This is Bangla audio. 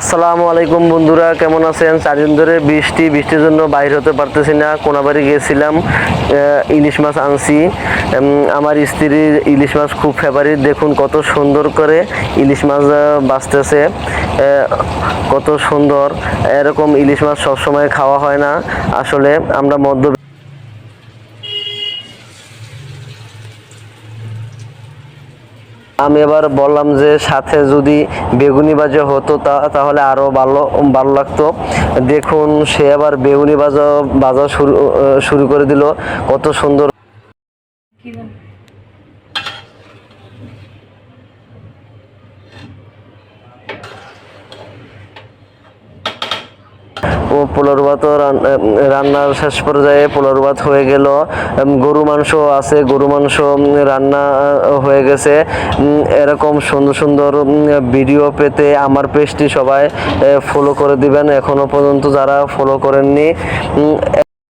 আসসালামু আলাইকুম বন্ধুরা, কেমন আছেন? চারদিন ধরে বৃষ্টি, বৃষ্টির জন্য বাইর হতে পারতেছি না। কোনাবাড়ি গেছিলাম ইলিশ মাছ আনছি। আমার স্ত্রীর ইলিশ মাছ খুব ফেভারিট দেখুন কত সুন্দর করে ইলিশ মাছ বাঁচতেছে। কত সুন্দর। এরকম ইলিশ মাছ সবসময় খাওয়া হয় না। আসলে আমরা মধ্য আমি এবার বললাম যে সাথে যদি বেগুনি বাজে হতো তা, তাহলে আরও ভালো ভালো লাগতো। দেখুন, সে আবার বেগুনি বাজা বাজা শুরু শুরু করে দিল। কত সুন্দর পোলার ভাতও রান- রান্নার শেষ পর্যায়ে পোলার ভাত হয়ে গেল। গরু মাংস আছে, গরু মাংস রান্না হয়ে গেছে। এরকম সুন্দর সুন্দর ভিডিও পেতে আমার পেজটি সবাই ফলো করে দিবেন। এখনও পর্যন্ত যারা ফলো করেননি